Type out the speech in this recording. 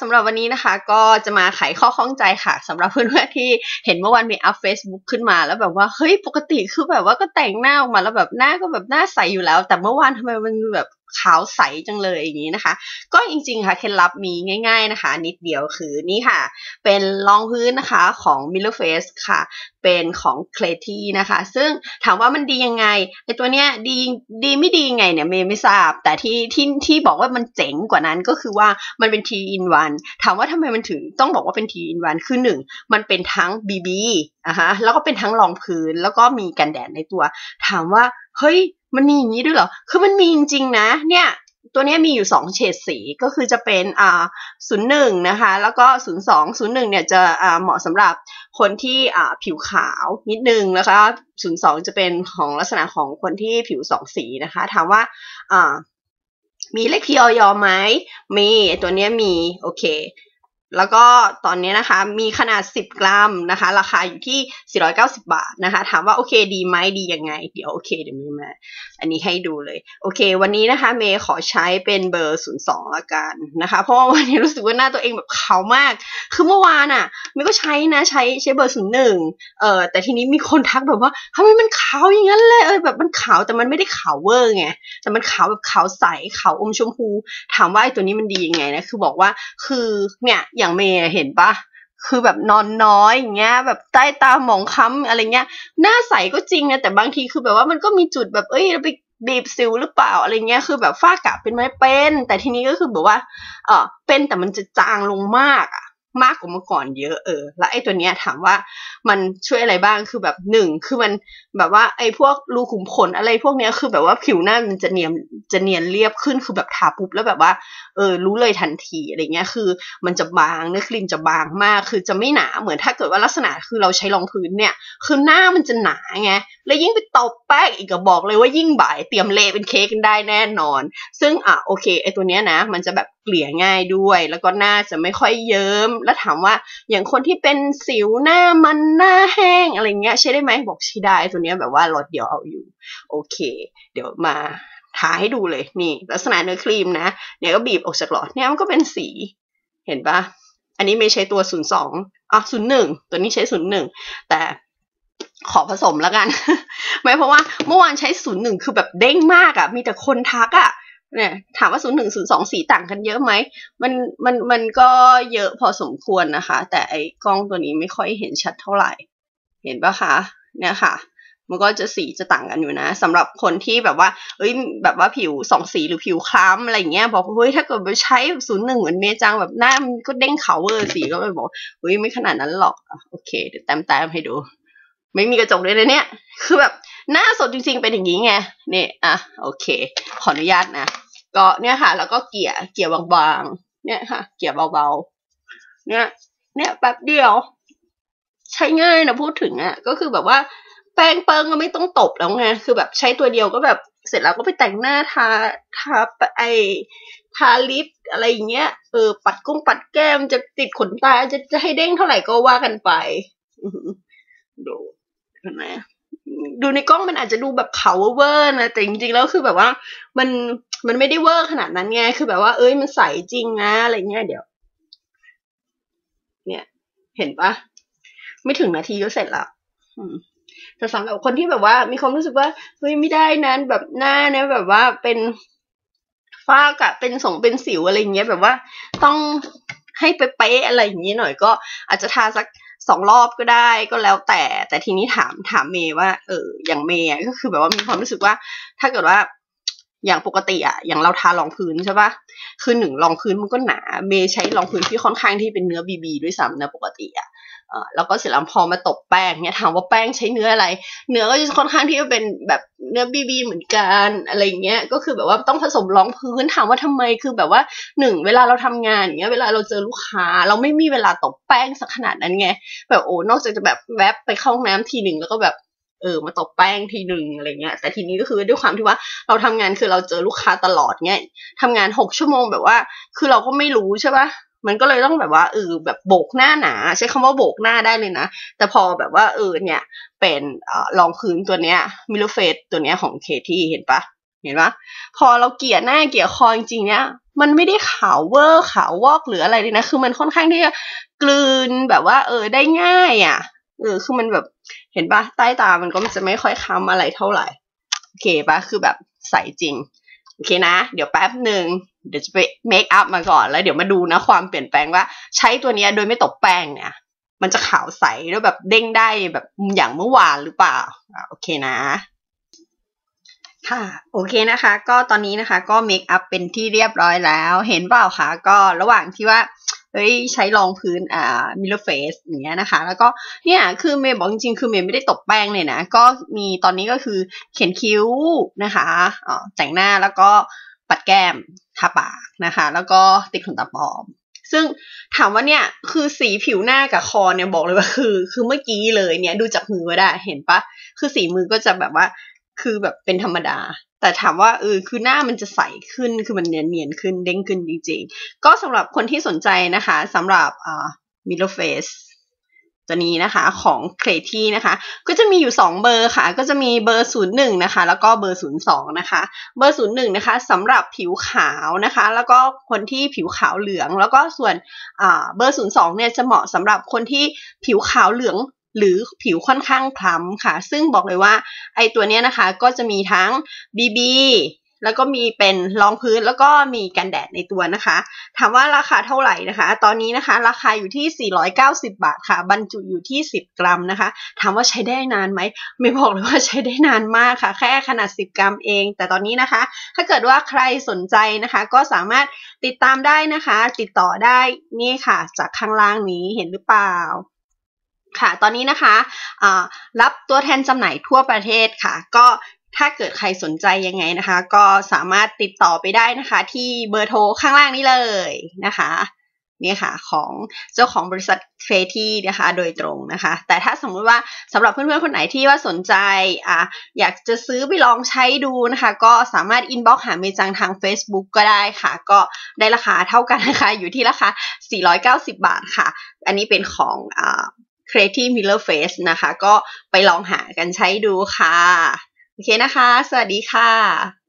สำหรับวันนี้นะคะก็จะมาไขข้อข้องใจค่ะสำหรับเพื่อนๆที่เห็นเมื่อวันมีอัพเฟซบุ๊กขึ้นมาแล้วแบบว่าเฮ้ยปกติคือแบบว่าก็แต่งหน้าออกมาแล้วแบบหน้าก็แบบหน้าใสอยู่แล้ว แต่เมื่อวานทำไมมันแบบ ขาวใสจังเลยอย่างนี้นะคะ ก็จริงๆค่ะเคล็ดลับมีง่าย ๆนะคะ นิดเดียวคือนี่ค่ะ เป็นรองพื้นนะคะของ Miller Face ค่ะ เป็นของ c l a t y นะคะ ซึ่งถามว่ามันดียังไงไอตัวเนี้ยดีดีไม่ดียังไงเนี่ยเมย์ไม่ทราบ แต่ที่ที่ที่บอกว่ามันเจ๋งกว่านั้นก็คือว่ามันเป็น T in one ถามว่าทำไมมันถึงต้องบอกว่าเป็น T in one คือหนึ่งมันเป็นทั้ง BB อะฮะแล้วก็เป็นทั้งรองพื้นแล้วก็มีกันแดดในตัว ถามว่าเฮ้ยมันมีอย่างนี้ด้วยเหรอ คือมันมีจริงๆนะ เนี่ยตัวนี้มีอยู่สองเฉดสีก็คือจะเป็นอ่าศูนะคะ แล้วก็ศูนย์สองศูนย์หนึ่งเนี่ยจะอ่าเหมาะสำหรับคนที่อ่าผิวขาวนิดนึงนะคะศูนย์สองจะเป็นของลักษณะของคนที่ผิวสองสีนะคะ ถามว่าอ่ามีเลขที่ออยไหมมีตัวนี้มี โอเค แล้วก็ตอนนี้นะคะมีขนาด 10 กรัมนะคะ ราคาอยู่ที่ 490 บาทนะคะ ถามว่าโอเคดีไหมดียังไง เดี๋ยวโอเคเดี๋ยวเมย์มา อันนี้ให้ดูเลย โอเค วันนี้นะคะเมย์ขอใช้เป็นเบอร์ 02 ละกันนะคะ เพราะว่าวันนี้รู้สึกว่าหน้าตัวเองแบบขาวมาก คือเมื่อวานอะ่ะเมย์ก็ใช้นะใช้ใช้เบอร์ 01 เอ่อแต่ทีนี้มีคนทักแบบว่าทำไมมันขาวอย่างนั้นเลยเออแบบมันขาวแต่มันไม่ได้ขาวเวอร์ไงแต่มันขาวแบบขาวใสขาวอมชมพู ถามว่าไอ้ตัวนี้มันดียังไงนะคือบอกว่าคือเนี่ยอย่างเมย์เห็นปะคือแบบนอนน้อยอย่างเงี้ย แบบใต้ตาหมองค้ำอะไรเงี้ย หน้าใสก็จริงนะแต่บางทีคือแบบว่ามันก็มีจุดแบบเอ้ยไปบีบสิวหรือเปล่าอะไรเงี้ยคือแบบฝ้ากระเป็นไหมเป็น แต่ทีนี้ก็คือแบบว่า เออเป็นแต่มันจะจางลงมากอะ มากกว่าเมื่อก่อนเยอะเออ แล้วไอ้ตัวเนี้ยถามว่ามันช่วยอะไรบ้างคือแบบหนึ่งคือมันแบบว่าไอ้พวกรูขุมขนอะไรพวกเนี้ยคือแบบว่าผิวหน้ามันจะเนียนจะเนียนเรียบขึ้นคือแบบทาปุ๊บแล้วแบบว่าเออรู้เลยทันทีอะไรเงี้ยคือ มันจะบางเนื้อครีมจะบางมาก คือจะไม่หนาเหมือนถ้าเกิดว่าลักษณะคือเราใช้รองพื้นเนี่ย คือหน้ามันจะหนาไง แล้วยิ่งไปตบแป้งอีกก็บอกเลยว่ายิ่งบ่ายเตรียมเละเป็นเค้กกันได้แน่นอน ซึ่งอะโอเคไอตัวเนี้ยนะ มันจะแบบเกลี่ยง่ายด้วย แล้วก็หน้าจะไม่ค่อยเยิ้ม แล้วถามว่าอย่างคนที่เป็นสิวหน้ามันหน้าแห้งอะไรเงี้ยใช้ได้ไหมบอกใช้ได้ตัวเนี้ยแบบว่าลดเดียวเอาอยู่ โอเค เดี๋ยวมาทาให้ดูเลยนี่ ลักษณะเนื้อครีมนะเนี่ยก็บีบออกจากหลอดเนี่ยมันก็เป็นสีเห็นปะอันนี้ไม่ใช้ตัวศูนย์สองอะศูนย์หนึ่งตัวนี้ใช้ศูนย์หนึ่งแต่ ขอผสมแล้วกันไม่เพราะว่าเมื่อวานใช้ศูนย์หนึ่งคือแบบเด้งมากอะ่ะ มีแต่คนทักอะ่ะเนี่ยถามว่าศูนย์หนึ่งศูนย์สองสีต่างกันเยอะไหมมันมันมันก็เยอะพอสมควรนะคะ แต่ไอ้กล้องตัวนี้ไม่ค่อยเห็นชัดเท่าไหร่ เห็นปะคะเนี่ยค่ะ มันก็จะสีจะต่างกันอยู่นะสำหรับคนที่แบบว่าเอ้ยแบบว่าผิวสองสีหรือผิวคล้ำอะไรเงี้ยบอกเฮ้ยถ้าเกิดไปใช้ศูนย์หนึ่งเหมือนเมจังแบบหน้ามันก็เด้งขาเวอร์สีก็ไปบอกเฮ้ยไม่ขนาดนั้นหรอกโอเค เดี๋ยวแต้มแต้มให้ดู ไม่มีกระจกเลยนะเนี่ย คือแบบหน้าสดจริงๆ เป็นอย่างนี้ไงเนี่ยอะโอเค ขออนุญาตนะก็เนี่ยค่ะ แล้วก็เกี่ยเกี่ยบางๆ เนี่ยค่ะ เกี่ยเบาๆ เนี่ย เนี่ยแป๊บเดียว ใช้ง่ายนะพูดถึงอะ ก็คือแบบว่าแป้งเปิงก็ไม่ต้องตบแล้วไง คือแบบใช้ตัวเดียวก็แบบเสร็จแล้วก็ไปแต่งหน้าทาทาไอทาลิปอะไรอย่างเงี้ย เออ ปัดกุ้งปัดแก้มจะติดขนตาจะจะให้เด้งเท่าไหร่ก็ว่ากันไปดู ห็นไหมดูในกล้องมันอาจจะดูแบบเขาเวอร์นะแต่จริงๆแล้วคือแบบว่า มันมันไม่ได้เวอร์ขนาดนั้นไงคือแบบว่า เอ้ยมันใสจริงนะอะไรเงี้ยเดี๋ยว เนี่ย เห็นปะไม่ถึงนาทีก็เสร็จแล้วแต่สำหรับคนที่แบบว่า มีความรู้สึกว่าเฮ้ยไม่ได้นั้นแบบหน้าเนี่ยแบบว่าเป็นฝ้ากะเป็นสงเป็นสิวอะไรเงี้ยแบบว่าต้องให้ไปเป๊ะอะไรอย่างเงี้ยหน่อยก็อาจจะทาสัก สองรอบก็ได้ก็แล้วแต่ แต่ทีนี้ถามถามเมย์ว่า เอออย่างเมย์ก็คือแบบว่ามีความรู้สึกว่า ถ้าเกิดว่าอย่างปกติอะอย่างเราทารองพื้นใช่ปะคือหนึ่งรองพื้นมันก็หนา เมย์ใช้รองพื้นที่ค่อนข้างที่เป็นเนื้อบีบีด้วยซ้ำนะปกติอะ แล้วก็เสร็จแล้วพอมาตบแป้งเนี่ยถามว่าแป้งใช้เนื้ออะไร เนื้อก็จะค่อนข้างที่จะเป็นแบบเนื้อบีบีเหมือนกันอะไรเงี้ยก็คือแบบว่าต้องผสมรองพื้นถามว่าทำไมคือแบบว่าหนึ่งเวลาเราทำงานอย่างเงี้ยเวลาเราเจอลูกค้า เราไม่มีเวลาตบแป้งสักขนาดนั้นไงแบบโอ้นอกจากจะแบบแวบไปเข้าห้องน้ำทีหนึ่งแล้วก็แบบเออมาตบแป้งทีหนึ่งอะไรเงี้ย แต่ทีนี้ก็คือด้วยความที่ว่าเราทำงานคือเราเจอลูกค้าตลอดเงี้ยทำงานหกชั่วโมงแบบว่า คือเราก็ไม่รู้ใช่ปะ มันก็เลยต้องแบบว่าเออแบบโบกหน้าหนา ใช้คำว่าโบกหน้าได้เลยนะ แต่พอแบบว่าเออเนี่ย เป็นรองพื้นตัวเนี้ยมิลเฟสตัวเนี้ยของเคที่เห็นปะเห็นปะพอเราเกลี่ยหน้าเกลี่ยคอจริงๆเนี่ยมันไม่ได้ขาวเวอร์ขาววอกหรืออะไรเลยนะ คือมันค่อนข้างที่จะกลืนแบบว่า เออได้ง่ายอะเออคือมันแบบเห็นปะใต้ตามันก็จะไม่ค่อยค้ำอะไรเท่าไหร่โอเคปะคือแบบใสจริงโอเคนะ เดี๋ยวแป๊บหนึ่ง เดี๋ยวจะไปเมคอัพมาก่อน แล้วเดี๋ยวมาดูนะความเปลี่ยนแปลงว่าใช้ตัวนี้โดยไม่ตบแป้งเนี่ย มันจะขาวใสแล้วแบบเด้งได้แบบอย่างเมื่อวานหรือเปล่าโอเคนะค่ะโอเคนะคะ ก็ตอนนี้นะคะก็เมคอัพเป็นที่เรียบร้อยแล้ว เห็นเปล่าคะก็ระหว่างที่ว่าเฮ้ยใช้รองพื้นอ่ามิลเลอร์เฟสอย่างเงี้ยนะคะ แล้วก็เนี่ยคือเมย์บอกจริงๆคือเมย์ไม่ได้ตบแป้งเลยนะ ก็มีตอนนี้ก็คือเขียนคิ้วนะคะอ๋อแต่งหน้าแล้วก็ ปัดแก้มทาปากนะคะ แล้วก็ติดขนตาปลอม ซึ่งถามว่าเนี่ยคือสีผิวหน้ากับคอเนี่ยบอกเลยว่าคือ คือเมื่อกี้เลยเนี่ยดูจากมือก็ได้เห็นปะคือสีมือก็จะแบบว่าคือแบบเป็นธรรมดา แต่ถามว่าเออคือหน้ามันจะใสขึ้นคือมันเนียนเนียนขึ้นเด้งขึ้นจริงๆ ก็สำหรับคนที่สนใจนะคะสำหรับอ่ามิโลเฟส ตัวนี้นะคะของเครที่นะคะ ก็จะมีอยู่ 2 เบอร์ค่ะ ก็จะมีเบอร์ 01 นะคะ แล้วก็เบอร์ 02 นะคะ เบอร์ 01 นะคะสำหรับผิวขาวนะคะ แล้วก็คนที่ผิวขาวเหลือง แล้วก็ส่วนเบอร์ 02 เนี่ยจะเหมาะสำหรับคนที่ผิวขาวเหลืองหรือผิวค่อนข้างคล้ำค่ะ ซึ่งบอกเลยว่าไอตัวนี้นะคะก็จะมีทั้ง BB แล้วก็มีเป็นรองพื้นแล้วก็มีกันแดดในตัวนะคะ ถามว่าราคาเท่าไหร่นะคะ ตอนนี้นะคะ ราคาอยู่ที่ 490 บาทค่ะ บรรจุอยู่ที่ 10 กรัมนะคะ ถามว่าใช้ได้นานไหม ไม่บอกเลยว่าใช้ได้นานมากค่ะ แค่ขนาด 10 กรัมเอง แต่ตอนนี้นะคะ ถ้าเกิดว่าใครสนใจนะคะ ก็สามารถติดตามได้นะคะ ติดต่อได้นี่ค่ะ จากข้างล่างนี้เห็นหรือเปล่าค่ะ ตอนนี้นะคะ รับตัวแทนจำหน่ายทั่วประเทศค่ะ ก็ ถ้าเกิดใครสนใจยังไงนะคะ ก็สามารถติดต่อไปได้นะคะ ที่เบอร์โทรข้างล่างนี้เลยนะคะนี่ค่ะของเจ้าของบริษัทเฟที่นะคะโดยตรงนะคะ แต่ถ้าสมมุติว่าสำหรับเพื่อนๆคนไหนที่ว่าสนใจอะอยากจะซื้อไปลองใช้ดูนะคะ ก็สามารถอินบ็อกหาเมจังทาง Facebook ก็ได้ค่ะ ก็ได้ราคาเท่ากันนะคะ อยู่ที่ราคา 490 บาทค่ะ อันนี้เป็นของอ่า Creative Miller Face นะคะ ก็ไปลองหากันใช้ดูค่ะ โอเคนะคะ สวัสดีค่ะ